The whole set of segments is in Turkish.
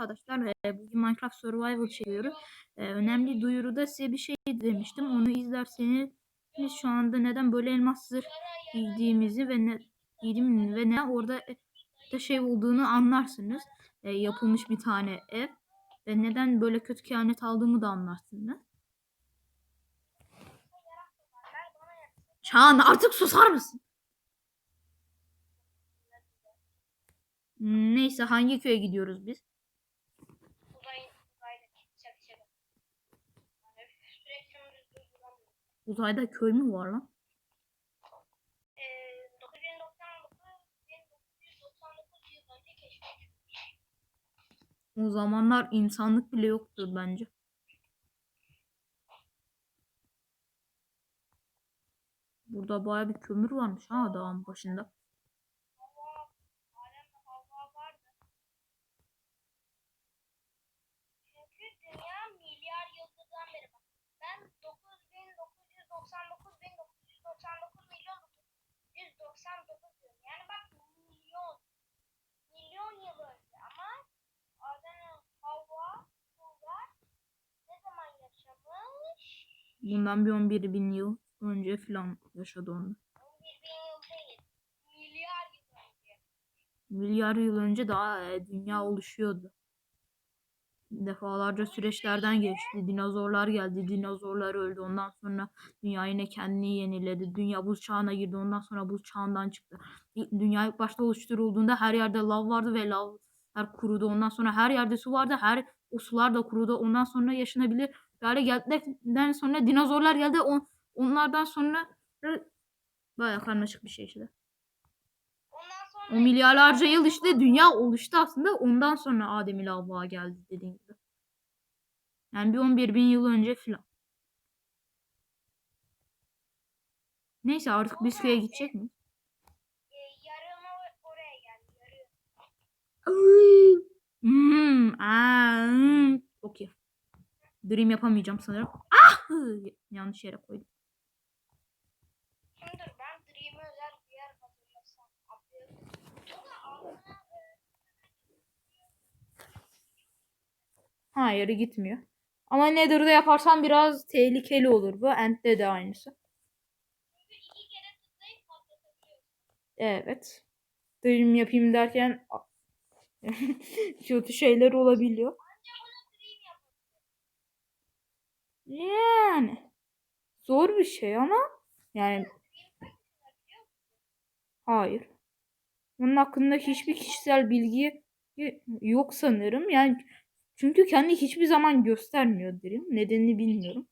arkadaşlar. Ee, Bugün Minecraft Survival çekiyoruz. Ee, Önemli duyuruda size bir şey demiştim. Onu izlerseniz şu anda neden böyle elmas zırh ve ne giydiğim ve ne orada da şey olduğunu anlarsınız. Yapılmış bir tane ev ve neden böyle kötü kehanet aldığımı da anlarsınız. Çağan artık susar mısın? Neyse hangi köye gidiyoruz biz? Uzayda köy mü var lan? Ee, 999 1999 yıllarında keşfedilmiş. O zamanlar insanlık bile yoktur bence. Burada baya bir kömür varmış ha dağın başında. Hava, alemde hava vardı. Çünkü dünya milyar yıldan beri bak. Ben 9999 1999 milyon 199 diyorum. Yani bak milyon. Milyon yıl önce ama Adem, Havva, Sular ne zaman yaşamış? Bundan bir 11 bin yıl önce falan yaşadı onlar. 11 bin yıl değil. Milyar yıl önce. Milyar yıl önce daha e, dünya oluşuyordu. Defalarca süreçlerden geçti. Dinozorlar geldi. Dinozorlar öldü. Ondan sonra dünya yine kendini yeniledi. Dünya buz çağına girdi. Ondan sonra buz çağından çıktı. Dünya ilk başta oluşturulduğunda her yerde lav vardı ve lavlar kurudu. Ondan sonra her yerde su vardı. Her o sular da kurudu. Ondan sonra yaşanabilir hale geldikten sonra dinozorlar geldi. On, onlardan sonra baya karmaşık bir şey işte. O milyarlarca yıl işte dünya oluştu aslında. Ondan sonra Adem ile Havva geldi dediğin gibi. Yani bir 11 bin yıl önce filan. Neyse artık biz köye gidecek. Yarı. Hmm, aa, hmm. Okey. Dream yapamayacağım sanırım. Ah! Yanlış yere koydum. Şimdi dur ben Dream'e özel bir yer hazırlasam. Atlayalım. O da altına e, Hayır gitmiyor. Ama Nether'da yaparsam biraz tehlikeli olur bu. End'de de aynısı. Evet. Dream yapayım derken kötü şeyler olabiliyor. Yani zor bir şey ama yani hayır. Onun hakkında hiçbir kişisel bilgi yok sanırım. Yani çünkü kendi hiçbir zaman göstermiyor derim. Nedenini bilmiyorum.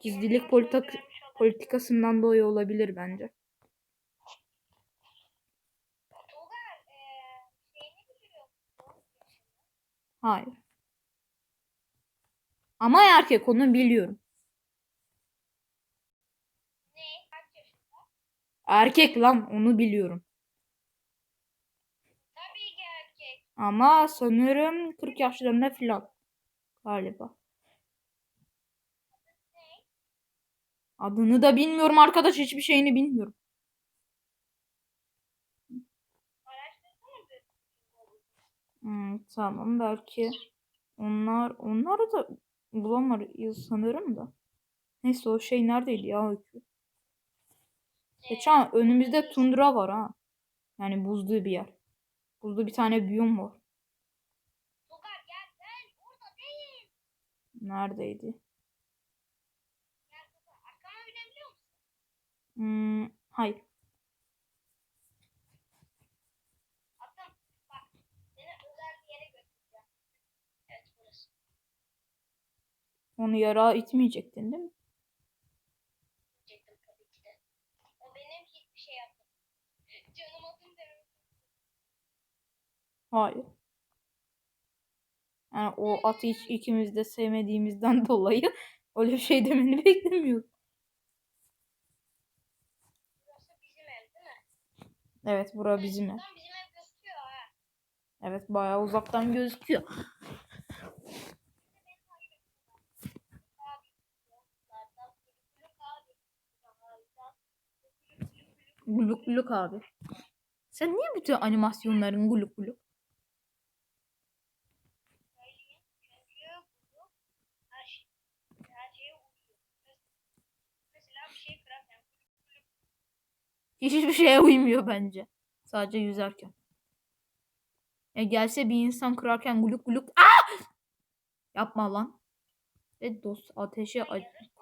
Gizlilik politik politikasından dolayı olabilir bence. Hayır. Ama erkek onu biliyorum. Erkek lan onu biliyorum. Tabii ki erkek. Ama sanırım 40 yaşlarında falan. Galiba. Adını da bilmiyorum arkadaş hiçbir şeyini bilmiyorum. Hmm, tamam belki onlar onları da bulamayız sanırım da. Neyse o şey neredeydi ya öykü? Geçen önümüzde tundra var ha. Yani buzlu bir yer. Buzlu bir tane biyom var. Tolga gel gel. Orada değil. Neredeydi? Gel Tolga. Arkama binebiliyor musun? Hmm, hayır. Attım. Bak. Seni özel bir yere götüreceğim. Evet burası. Onu yara itmeyecektin değil mi? Diyecektim tabii ki de. O benim hiçbir şey yapmadı. Canım atım demek. Hayır. Yani o atı hiç ikimiz de sevmediğimizden dolayı öyle bir şey demeni beklemiyorum. Evet bura bizim ev. Evet bayağı uzaktan gözüküyor. Guluk guluk abi. Sen niye bütün animasyonların guluk guluk? Hiçbir şeye uymuyor bence. Sadece yüzerken. Ya gelse bir insan kırarken guluk guluk. Aa! Yapma lan. Ve dost ateşi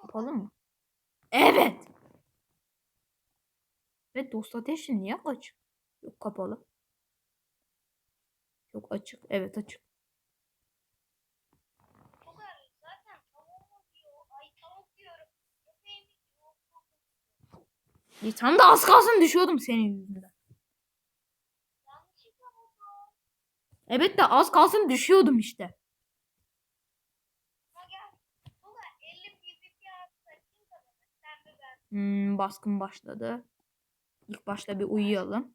kapalı mı? Evet. Ve dost ateşi niye açık? Yok kapalı. Yok açık. Evet açık. Tugay zaten tavuğum diyor. Ay tavuk diyorum. Köpeğim diyor. Bir tane de az kalsın düşüyordum senin yüzünden. Evet de az kalsın düşüyordum işte. Ama gel. Tugay 50 PvP atsa kim kazanır? Sen mi ben? Hmm, baskın başladı. İlk başta bir uyuyalım.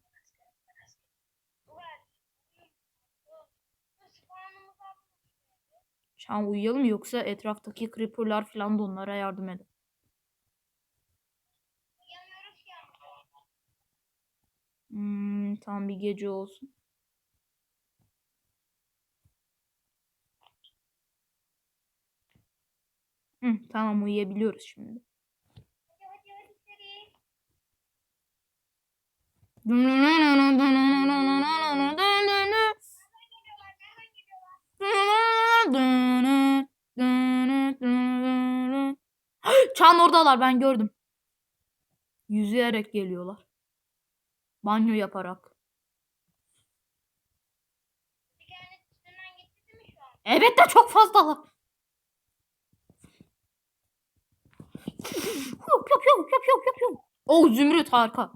Şu an uyuyalım yoksa etraftaki creeper'lar falan da onlara yardım eder. Uyanıyoruz ki ama. Hmm, tam bir gece olsun. Hı, tamam uyuyabiliyoruz şimdi. Çan oradalar ben gördüm. Yüzerek geliyorlar. Banyo yaparak. Evet de çok. Yup yup yup yup yup yup yup. Oh zümrüt harika.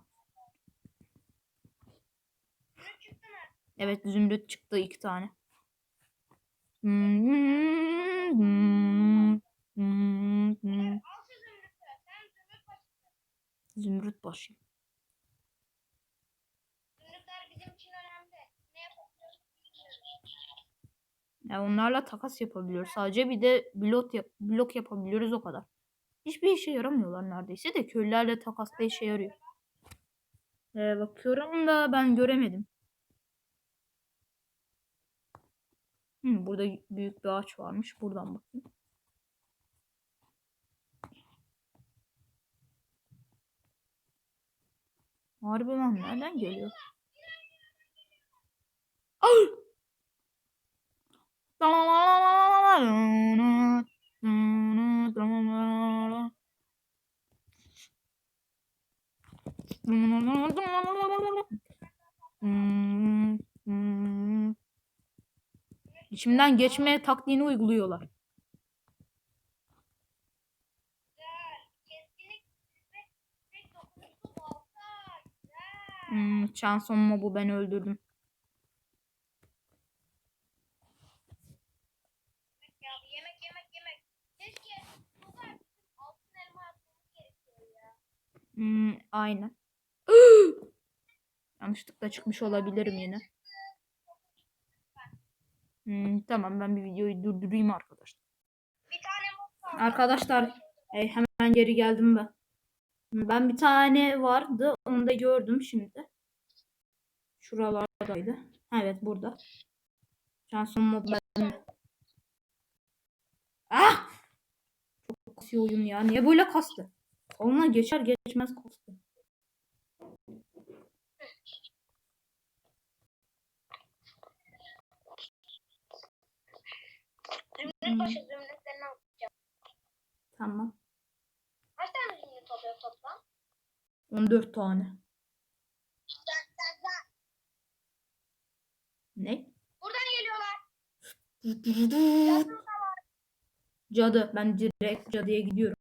Evet zümrüt çıktı iki tane. Hmm, hmm, hmm, hmm. Al şu zümrütü. Sen zümrüt başı. Zümrüt başı. Zümrütler bizim için önemli. Ne yapabiliyoruz bilmiyoruz. Ya onlarla takas yapabiliyoruz. Sadece bir de blok yap blok yapabiliyoruz o kadar. Hiçbir işe yaramıyorlar neredeyse de köylülerle takasla işe yarıyor. Ee, bakıyorum da ben göremedim. Hı, burada büyük bir ağaç varmış. Buradan bakayım. Harbi lan nereden geliyor? İçimden geçme taktiğini uyguluyorlar. Hmm, şansım bu ben öldürdüm. Yemek ya. Yemek yemek yemek. Keşke bu kadar altın elma yapmamız gerekiyor ya. Hmm, aynen. Yanlışlıkla çıkmış olabilirim yine. Hmm, tamam ben bir videoyu durdurayım arkadaşlar. Arkadaşlar e, hemen geri geldim ben. Ben bir tane vardı onu da gördüm şimdi. Şuralardaydı. Evet burada. Şansım mod bende. Ah! Çok kasıyor oyun ya. Niye böyle kastı? Onunla geçer geçmez kastı. Başı zümrütlerini alacağım. Tamam. Kaç tane zümrüt oluyor toplam? 14 tane. Ne? Buradan geliyorlar. Cadı. Ben direkt cadıya gidiyorum.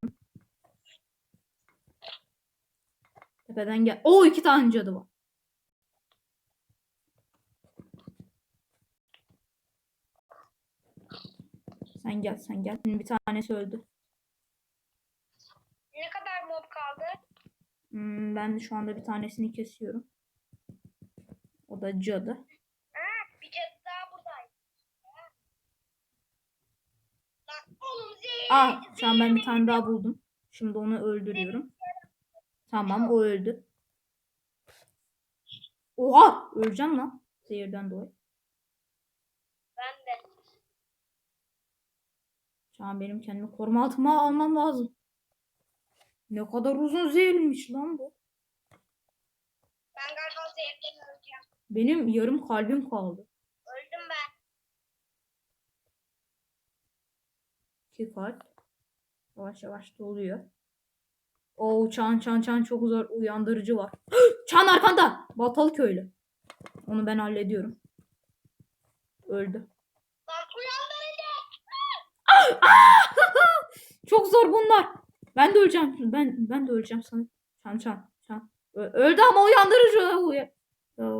Tepeden gel. Oo iki tane cadı var. Sen gel sen gel. Bir tanesi öldü. Ne kadar mob kaldı? Hmm, ben şu anda bir tanesini kesiyorum. O da cadı. Ha, bir cadı daha buradaydı. Ha. Lan oğlum zehir. Ah şu an ben bir tane daha buldum. Şimdi onu öldürüyorum. Tamam o öldü. Oha öleceğim lan. Zehirden dolayı. Ben de. Şu an benim kendimi koruma altıma almam lazım. Ne kadar uzun zehirmiş lan bu. Benim yarım kalbim kaldı. Öldüm ben. İki kalp. Yavaş yavaş doluyor. Oo çan çan çan çok zor uyandırıcı var. çan arkanda. Baltalı köylü. Onu ben hallediyorum. Öldü. Çok zor bunlar. Ben de öleceğim. Ben ben de öleceğim sana. Çan çan çan. Öldü ama uyandırıcı. Uya- Ya.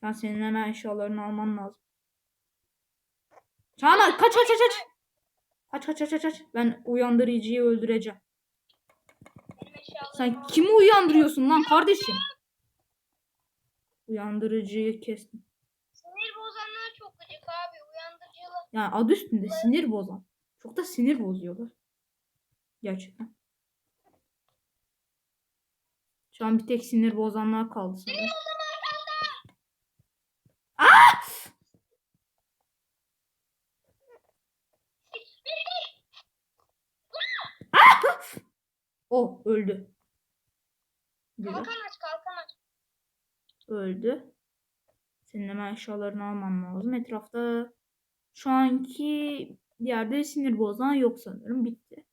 Çan senin hemen eşyalarını alman lazım. Çağla kaç kaç kaç kaç. Kaç kaç kaç kaç. Ben uyandırıcıyı öldüreceğim. Sen kimi uyandırıyorsun lan kardeşim? Uyandırıcıyı kestim. Sinir bozanlar çok gıcık abi. Uyandırıcılar. Yani adı üstünde sinir bozan. Çok da sinir bozuyorlar. Gerçekten. Şu an bir tek sinir bozanlar kaldı sanırım. O öldü. Güzel. Kalkan aç kalkan aç. Öldü. Senin hemen eşyalarını alman lazım. Etrafta şu anki yerde sinir bozan yok sanırım. Bitti.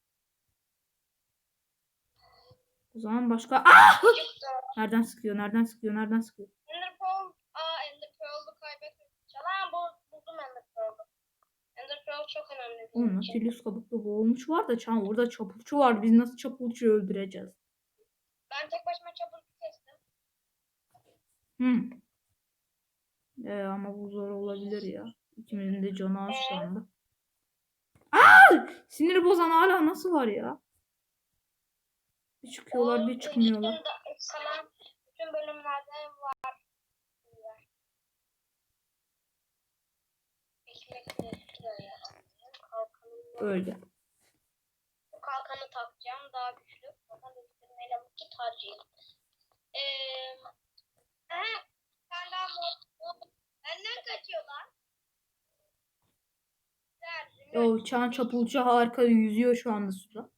O zaman başka... Ah! Nereden sıkıyor? Nereden sıkıyor? Nereden sıkıyor? Ender Pearl. Aa Ender Pearl'u kaybettim. Çalan bu, buldum Ender Pearl'u. Ender Pearl çok önemli. için. Nautilus kabuklu boğulmuş var da çan orada çapulcu var. Biz nasıl çapulcuyu öldüreceğiz? Ben tek başıma çabuk kestim. Hmm. Ee, ama bu zor olabilir ya. İkimizin de canı az şu anda. Aa! Sinir bozan hala nasıl var ya? Bir çıkıyorlar bir çıkmıyorlar. Bütün, bölümlerde var. Öyle. bu kalkanı takacağım. Daha güçlü. Kalkan değiştirmeyle vakit harcayayım. Eee... Aha, Benden kaçıyorlar. O çan çapulcu harika yüzüyor şu anda suda.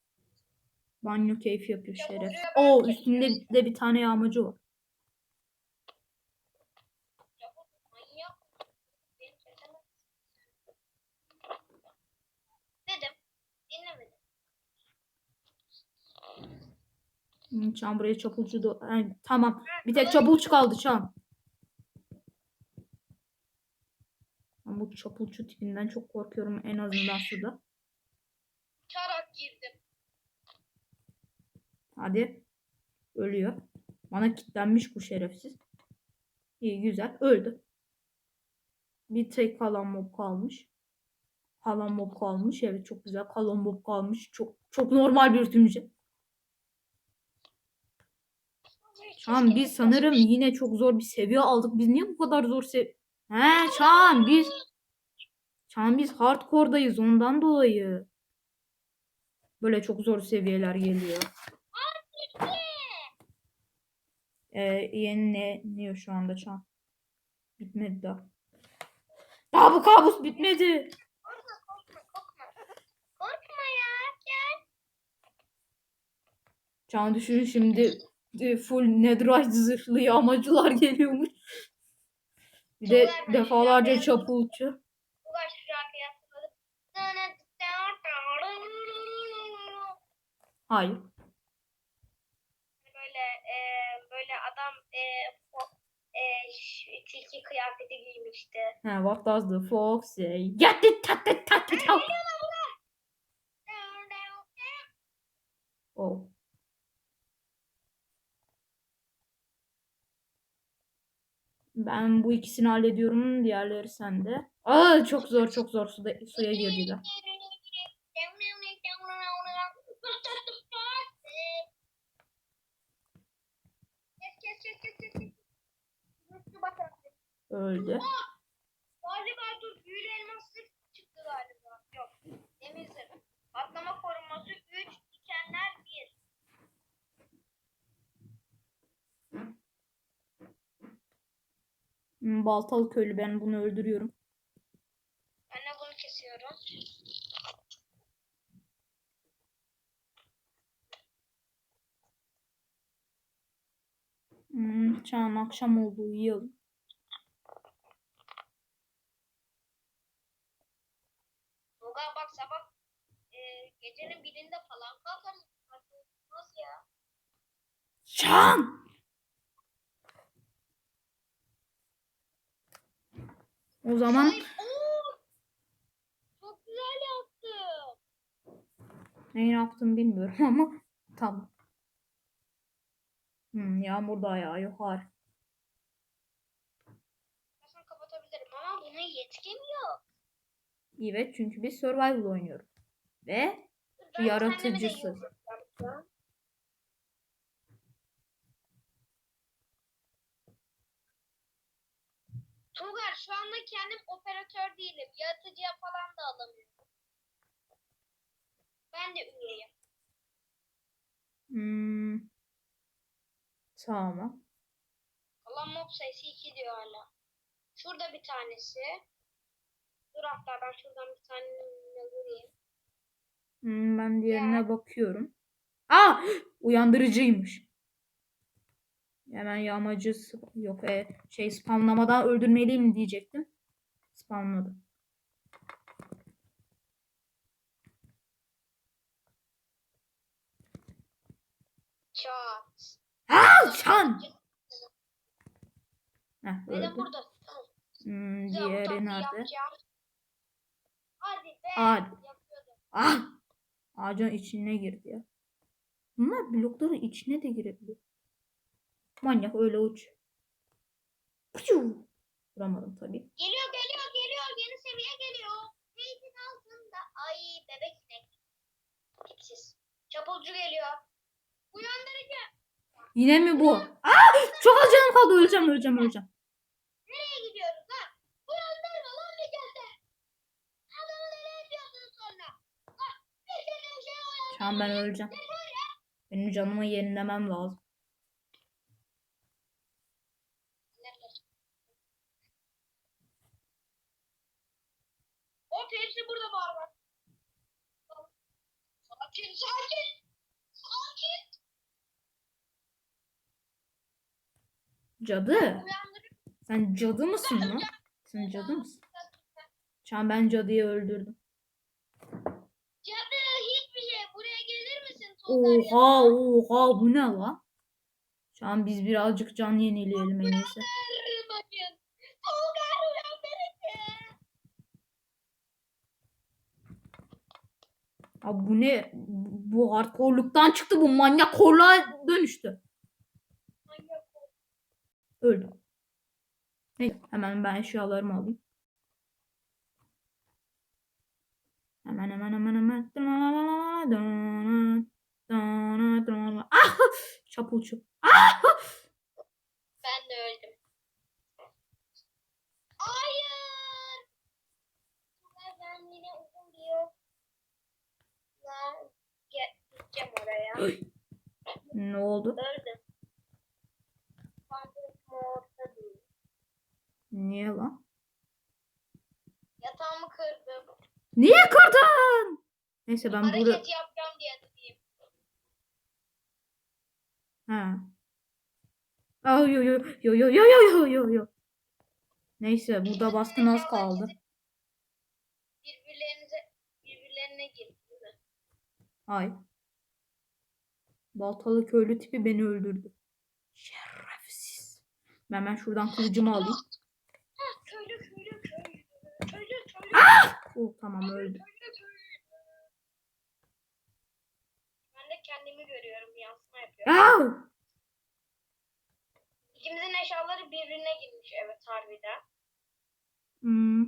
Banyo keyfi yapıyor şeref. O üstünde de bir tane yağmacı var. Hmm, Çan buraya çapulcu da... Yani, tamam. Bir tek çapulcu kaldı Çan. Ben bu çapulcu tipinden çok korkuyorum en azından suda. Çarak girdim. Hadi. Ölüyor. Bana kilitlenmiş bu şerefsiz. İyi güzel. Öldü. Bir tek kalan mob kalmış. Kalan mob kalmış. Evet çok güzel. Kalan mob kalmış. Çok çok normal bir tümce. Çağan biz sanırım yine çok zor bir seviye aldık. Biz niye bu kadar zor sev... He Çağan biz... Çağan biz hardcore'dayız ondan dolayı. Böyle çok zor seviyeler geliyor. Ee, yeni ne niyor şu anda Çağan? Bitmedi daha. Daha bu kabus bitmedi. Korkma. Çağan düşün şimdi e, full netherite zırhlı yağmacılar geliyormuş. Bir de defalarca çapulcu. Hayır. Böyle e, böyle adam e, fo- e, tilki kıyafeti giymişti. He, what does the fox say? Get it, tat tat tat tat. Oh. Ben bu ikisini hallediyorum. Diğerleri sende. Aa çok zor çok zor suda, suya girdiler. Kes kes kes kes kes. kes. Dur, bakın. Öldü. Galiba dur büyülü elmas zırh çıktı galiba. Yok. Demir zırh. Atlama korunması 3, dikenler 1. Hmm, Baltalı köylü ben bunu öldürüyorum. Ben de bunu kesiyorum. Hmm, Çağan akşam oldu uyuyalım. Tolga bak sabah e, gecenin birinde falan kalkarız. Nasıl ya? Çağan! O zaman Hayır, oo! Çok güzel yaptın. Ne yaptım bilmiyorum ama tamam. Hmm, yağmur da yağıyor harika. Aslında kapatabilirim ama buna yetkim yok. Evet çünkü biz survival oynuyoruz. Ve Ben an. Tuğgar şu anda kendim operatör değilim. Yaratıcıya falan da alamıyorum. Ben de üyeyim. hmm, tamam. Allah mob sayısı 2 diyor hala. Şurada bir tanesi. Dur hatta ben şuradan bir tane vurayım. Hmm, ben diğerine bakıyorum. Aa! Uyandırıcıymış. Hemen yağmacı yok e, şey spamlamadan öldürmeliyim diyecektim. Spamladım. Çat. Aa! Çan! Heh, öldü. burada. Hmm, diğeri nerede? Hadi be. Yapıyordum. Ah! Ağacın içine girdi ya. Bunlar blokların içine de girebiliyor. Manyak öyle uç. Piu! Vuramadım tabii. Geliyor geliyor geliyor. Yeni seviye geliyor. Zeytin altında. Ay bebek inek. Tipsiz. Çapulcu geliyor. Yine mi bu? Aa! Çok az canım kaldı. Öleceğim, öleceğim, öleceğim. Nereye gidiyoruz lan? Uyandırma lan bir kere. Adamı yapıyorsunuz sonra? Lan bir şey an ben öleceğim. Benim canımı yenilemem lazım. Cadı. Sen cadı mısın lan? Sen cadı mısın? Şu an ben cadıyı öldürdüm. Cadı hiçbir şey. Buraya gelir misin Tolga? Oha oha bu ne lan? Şu an biz birazcık can yenileyelim en iyisi. Abi bu ne? Bu hardcore'luktan çıktı bu manyak korluğa dönüştü. Manyak ol. Öldü. Neyse hemen ben eşyalarımı alayım. Hemen hemen hemen hemen. Ah! Çapulcu. Ben de öldüm. Hayır. Tolga, Ben yine uzun bir yol. Ge- Gideceğim oraya. Ne oldu? Öldüm. Sanırım orada değil. Niye lan? Yatağımı kırdım. Niye kırdın? Neyse ben Hareket burada... yapacağım diye dedim. Ha. Ay yo yo yo yo yo yo yo yo yo. Neyse burada baskın az kaldı. Birbirlerinize birbirlerine girdiniz. Ay. Baltalı köylü tipi beni öldürdü. Şerefsiz. Ben hemen şuradan kılıcımı alayım. Ha, köylü köylü köylü. Köylü köylü. Oh tamam öldü. Ben de kendimi görüyorum. Yansıma yapıyorum. Au! İkimizin eşyaları birbirine girmiş. Evet harbiden. Hmm.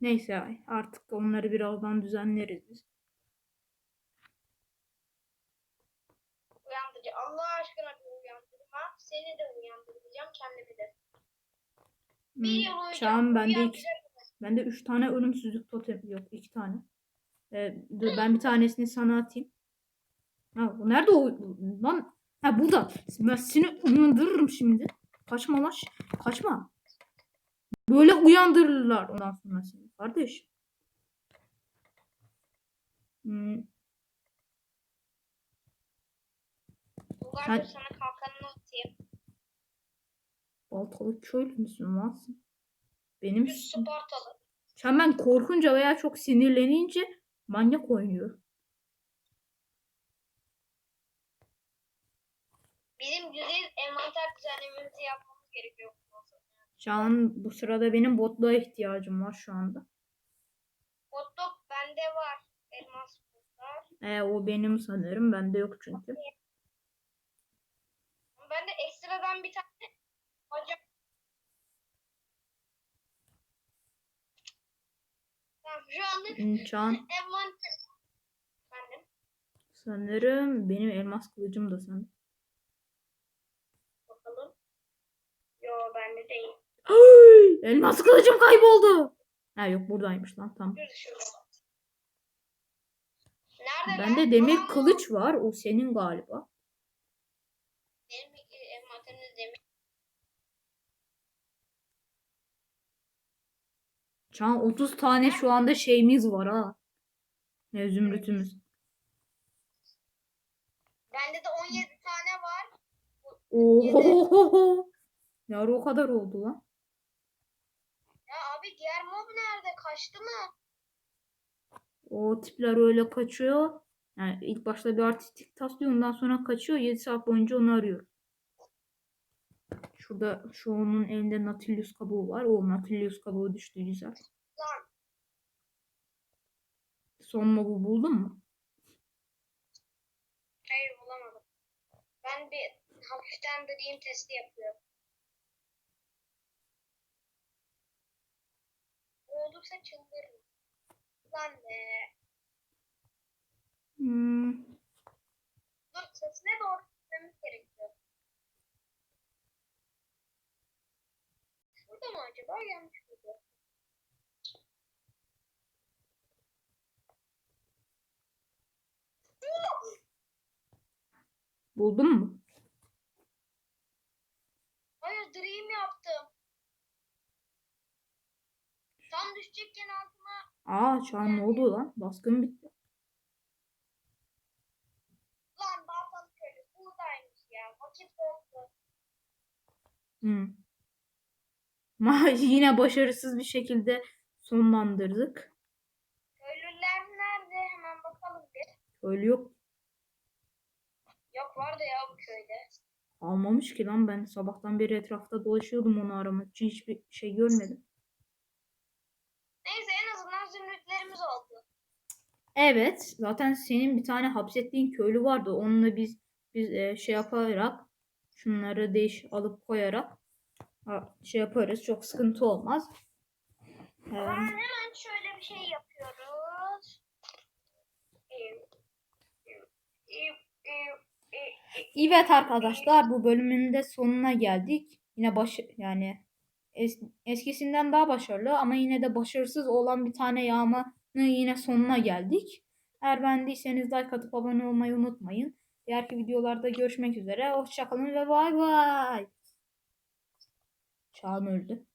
Neyse artık onları birazdan düzenleriz biz. Uyandırıcı. Allah aşkına bir uyandırma. Seni de uyandıracağım. Kendimi de. Bir Hmm. yıl uyuyacağım. Çağım bende iki. Bende üç tane ölümsüzlük totem yok iki tane. Ee, dur ben bir tanesini sana atayım. Ha, bu nerede o lan? Ha burada. Ben seni uyandırırım şimdi. Kaçma lan. Kaçma. Böyle uyandırırlar ondan sonra seni kardeş. Hmm. Bulgar Sen- sana kalkanını atayım. Baltalı köylü müsün lan sen? Benim Spartalı. Sen ben korkunca veya çok sinirlenince manyak oynuyor. Bizim güzel envanter düzenlememizi yapmamız gerekiyor. Şu an bu sırada benim botluğa ihtiyacım var şu anda. Hotdog bende var. Elmas buzlar. E, o benim sanırım. Bende yok çünkü. Ben de ekstradan bir tane hocam. Şu anlık İmkan. envanter. Efendim Sanırım benim elmas kılıcım da sen. bakalım. Yo bende değil. elmas kılıcım kayboldu. Ha yok buradaymış lan tamam. Nerede? Bende demir kılıç var. O senin galiba. Benim e, envanterimde demir. Şu an 30 tane şu anda şeyimiz var ha. Ne zümrütümüz. Bende de 17 tane var. Oho. Ara o kadar oldu lan? Ya abi diğer mob nerede? Kaçtı mı? O tipler öyle kaçıyor. Yani ilk başta bir artistik taslıyor ondan sonra kaçıyor. 7 saat boyunca onu arıyor. Şurada şu onun elinde Nautilus kabuğu var. O Nautilus kabuğu düştü güzel. Son mobu buldun mu? hayır bulamadım. Ben bir hafiften dream testi yapıyorum. Olursa çıldırırım. Lan be. Hmm. Dur sesine doğru gitmemiz gerekiyor. Şurada mı acaba? Yanlış mıydı? Buldun mu? Hayır dream yaptım. Tam düşecekken altıma Aa şu an ne oldu lan? Baskın bitti. lan baltalı köylü buradaymış ya. Vakit doldu. Hmm. Ma yine başarısız bir şekilde sonlandırdık. Köylüler nerede? Hemen bakalım bir. Öyle yok. Yok vardı ya bu köyde. Almamış ki lan ben sabahtan beri etrafta dolaşıyordum onu aramak için hiçbir şey görmedim. Neyse en azından zümrütlerimiz oldu. Evet, zaten senin bir tane hapsettiğin köylü vardı. Onunla biz biz e, şey yaparak şunları değiş alıp koyarak şey yaparız. Çok sıkıntı olmaz. Ee, hemen şöyle bir şey yapıyoruz. Evet arkadaşlar bu bölümün de sonuna geldik. Yine baş yani es- eskisinden daha başarılı ama yine de başarısız olan bir tane yağmanın yine sonuna geldik. Eğer beğendiyseniz like atıp abone olmayı unutmayın. Diğerki videolarda görüşmek üzere. Hoşçakalın ve bay bay. Çağan öldü.